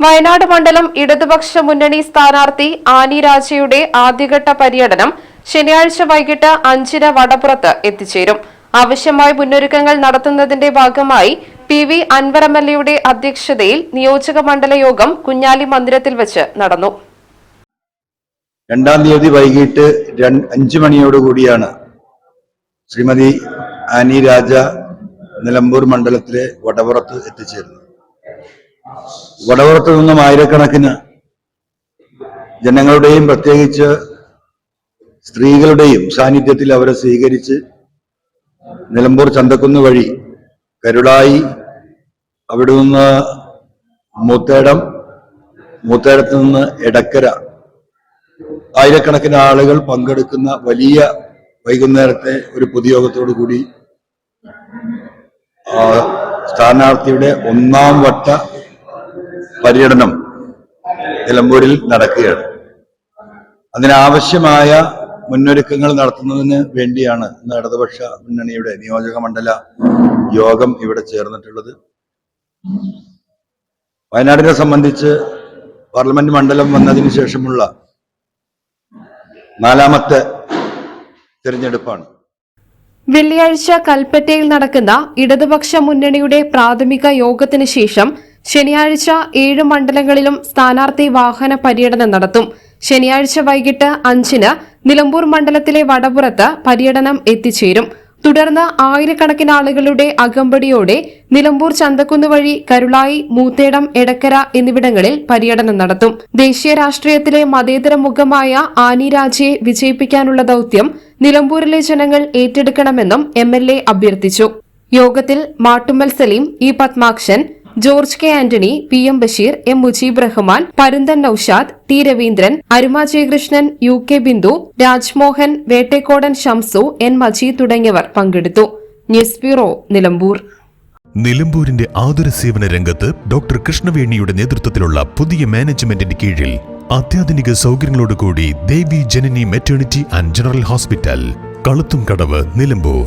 വയനാട് മണ്ഡലം ഇടതുപക്ഷ മുന്നണി സ്ഥാനാർത്ഥി ആനി രാജയുടെ ആദ്യഘട്ട പര്യടനം ശനിയാഴ്ച വൈകിട്ട് അഞ്ചിന് വടപ്പുറത്ത് എത്തിച്ചേരും. ആവശ്യമായ മുന്നൊരുക്കങ്ങൾ നടത്തുന്നതിന്റെ ഭാഗമായി പി വി അൻവർ അധ്യക്ഷതയിൽ നിയോജക മണ്ഡല യോഗം കുഞ്ഞാലി മന്ദിരത്തിൽ വെച്ച് നടന്നു. രണ്ടാം തീയതി വൈകിട്ട് അഞ്ചു മണിയോടുകൂടിയാണ് ശ്രീമതി ആനി രാജ നിലമ്പൂർ മണ്ഡലത്തിലെ വടപുറത്ത് എത്തിച്ചേരുന്നത്. വടവറത്ത് നിന്നും ആയിരക്കണക്കിന് ജനങ്ങളുടെയും പ്രത്യേകിച്ച് സ്ത്രീകളുടെയും സാന്നിധ്യത്തിൽ അവരെ സ്വീകരിച്ച് നിലമ്പൂർ ചന്തക്കുന്ന് വഴി കരുളായി അവിടെ നിന്ന് മൂത്തേടം മൂത്തേടത്ത് നിന്ന് എടക്കര ആയിരക്കണക്കിന് ആളുകൾ പങ്കെടുക്കുന്ന വലിയ വൈകുന്നേരത്തെ ഒരു പൊതുയോഗത്തോടു കൂടി സ്ഥാനാർത്ഥിയുടെ ഒന്നാം വട്ട പര്യടനം നിലമ്പൂരിൽ നടക്കുകയാണ്. അതിനാവശ്യമായ മുന്നൊരുക്കങ്ങൾ നടത്തുന്നതിന് വേണ്ടിയാണ് ഇന്ന് ഇടതുപക്ഷ മുന്നണിയുടെ നിയോജക മണ്ഡല യോഗം ഇവിടെ ചേർന്നിട്ടുള്ളത്. വയനാടിനെ സംബന്ധിച്ച് പാർലമെന്റ് മണ്ഡലം വന്നതിന് ശേഷമുള്ള നാലാമത്തെ തിരഞ്ഞെടുപ്പാണ്. വെള്ളിയാഴ്ച കൽപ്പറ്റയിൽ നടക്കുന്ന ഇടതുപക്ഷ മുന്നണിയുടെ പ്രാഥമിക യോഗത്തിന് ശേഷം ശനിയാഴ്ച ഏഴ് മണ്ഡലങ്ങളിലും സ്ഥാനാർത്ഥി വാഹന പര്യടനം നടത്തും. ശനിയാഴ്ച വൈകിട്ട് അഞ്ചിന് നിലമ്പൂർ മണ്ഡലത്തിലെ വടപുറത്ത് പര്യടനം എത്തിച്ചേരും. തുടർന്ന് ആയിരക്കണക്കിന് ആളുകളുടെ അകമ്പടിയോടെ നിലമ്പൂർ ചന്തക്കുന്ന് വഴി കരുളായി മൂത്തേടം എടക്കര എന്നിവിടങ്ങളിൽ പര്യടനം നടത്തും. ദേശീയ രാഷ്ട്രീയത്തിലെ മതേതര മുഖമായ ആനി രാജയെ വിജയിപ്പിക്കാനുള്ള ദൌത്യം നിലമ്പൂരിലെ ജനങ്ങൾ ഏറ്റെടുക്കണമെന്നും എം അഭ്യർത്ഥിച്ചു. യോഗത്തിൽ Mattummal Saleem E Padmakshan George K Antony P M Basheer M Mujeeb Rahman Parunthan Noushad T Raveendran Aruma Jayakrishnan U K Bindu Rajmohan Vettekkodan Shamsu N Majeed തുടങ്ങിയവർ പങ്കെടുത്തു. News bureau Nilambur. നിലമ്പൂരിന്റെ ആതുര സേവന രംഗത്ത് doctor കൃഷ്ണവേണിയുടെ നേതൃത്വത്തിലുള്ള പുതിയ മാനേജ്മെന്റിന്റെ കീഴിൽ അത്യാധുനിക സൗകര്യങ്ങളോടുകൂടി Devi Janani maternity and general hospital കളുത്തും Kadavu Nilambur.